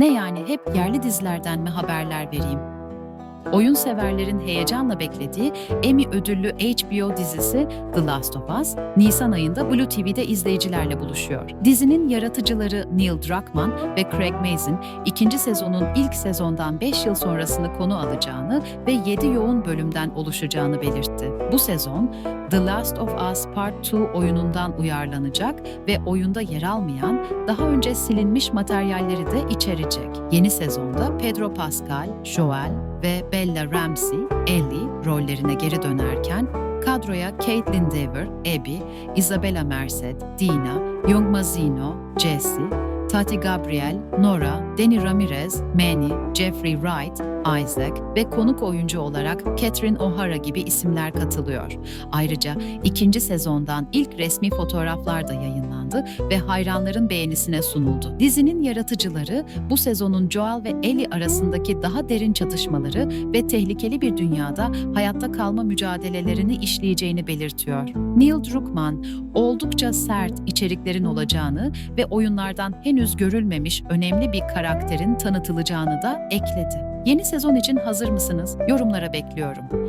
Ne yani hep yerli dizilerden mi haberler vereyim? Oyun severlerin heyecanla beklediği Emmy ödüllü HBO dizisi The Last of Us, Nisan ayında Blue TV'de izleyicilerle buluşuyor. Dizinin yaratıcıları Neil Druckmann ve Craig Mazin, ikinci sezonun ilk sezondan 5 yıl sonrasını konu alacağını ve 7 yoğun bölümden oluşacağını belirtti. Bu sezon, The Last of Us Part 2 oyunundan uyarlanacak ve oyunda yer almayan, daha önce silinmiş materyalleri de içerecek. Yeni sezonda Pedro Pascal, Joel ve Bella Ramsey, Ellie rollerine geri dönerken kadroya Caitlin Dever, Abby, Isabella Merced, Dina, Young Mazino, Jesse, Tati Gabriel, Nora, Danny Ramirez, Manny, Jeffrey Wright, Isaac ve konuk oyuncu olarak Catherine O'Hara gibi isimler katılıyor. Ayrıca ikinci sezondan ilk resmi fotoğraflar da yayınlandı ve hayranların beğenisine sunuldu. Dizinin yaratıcıları bu sezonun Joel ve Ellie arasındaki daha derin çatışmaları ve tehlikeli bir dünyada hayatta kalma mücadelelerini işleyeceğini belirtiyor. Neil Druckmann oldukça sert içeriklerin olacağını ve oyunlardan henüz görülmemiş önemli bir karakterin tanıtılacağını da ekledi. Yeni sezon için hazır mısınız? Yorumlara bekliyorum.